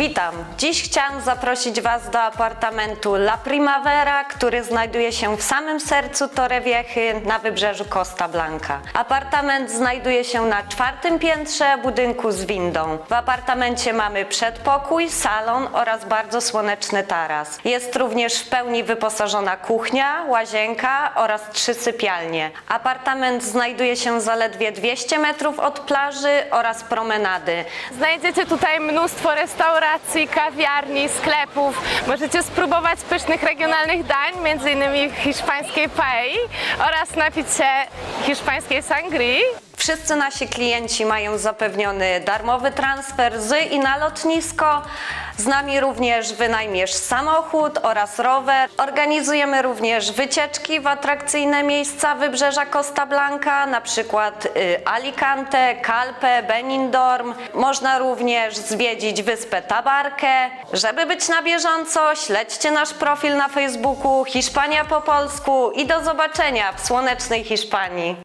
witam. Dziś chciałam zaprosić Was do apartamentu La Primavera, który znajduje się w samym sercu Torrevieja na wybrzeżu Costa Blanca. Apartament znajduje się na czwartym piętrze budynku z windą. W apartamencie mamy przedpokój, salon oraz bardzo słoneczny taras. Jest również w pełni wyposażona kuchnia, łazienka oraz trzy sypialnie. Apartament znajduje się zaledwie 200 metrów od plaży oraz promenady. Znajdziecie tutaj mnóstwo restauracji, kawiarni, sklepów. Możecie spróbować pysznych regionalnych dań, m.in. hiszpańskiej paei oraz napić się hiszpańskiej sangrii. Wszyscy nasi klienci mają zapewniony darmowy transfer z i na lotnisko. Z nami również wynajmiesz samochód oraz rower. Organizujemy również wycieczki w atrakcyjne miejsca wybrzeża Costa Blanca, na przykład y, Alicante, Calpe, Benindorm. Można również zwiedzić wyspę Tabarkę. Żeby być na bieżąco, śledźcie nasz profil na Facebooku Hiszpania po polsku i do zobaczenia w słonecznej Hiszpanii.